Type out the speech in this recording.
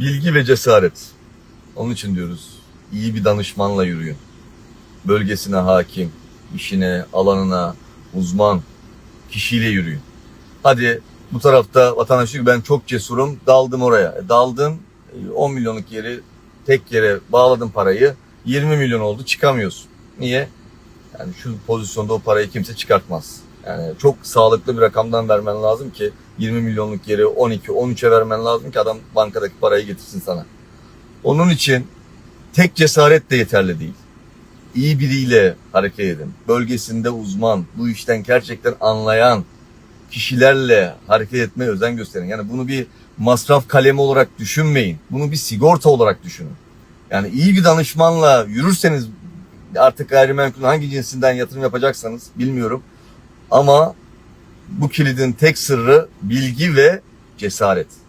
Bilgi ve cesaret. Onun için diyoruz. iyi bir danışmanla yürüyün. Bölgesine hakim, işine, alanına, uzman kişiyle yürüyün. Hadi bu tarafta vatandaş diyor ben çok cesurum daldım oraya. E, Daldın e, 10 milyonluk yeri tek yere bağladın parayı 20 milyon oldu çıkamıyorsun. Niye? Yani şu pozisyonda o parayı kimse çıkartmaz. Yani çok sağlıklı bir rakamdan vermen lazım ki 20 milyonluk yeri 12-13'e vermen lazım ki adam bankadaki parayı getirsin sana. Onun için tek cesaret de yeterli değil. İyi biriyle hareket edin. Bölgesinde uzman, bu işten gerçekten anlayan kişilerle hareket etmeye özen gösterin. Yani bunu bir masraf kalemi olarak düşünmeyin. Bunu bir sigorta olarak düşünün. Yani iyi bir danışmanla yürürseniz artık gayrimenkulün hangi cinsinden yatırım yapacaksanız bilmiyorum. Ama bu kilidin tek sırrı bilgi ve cesaret.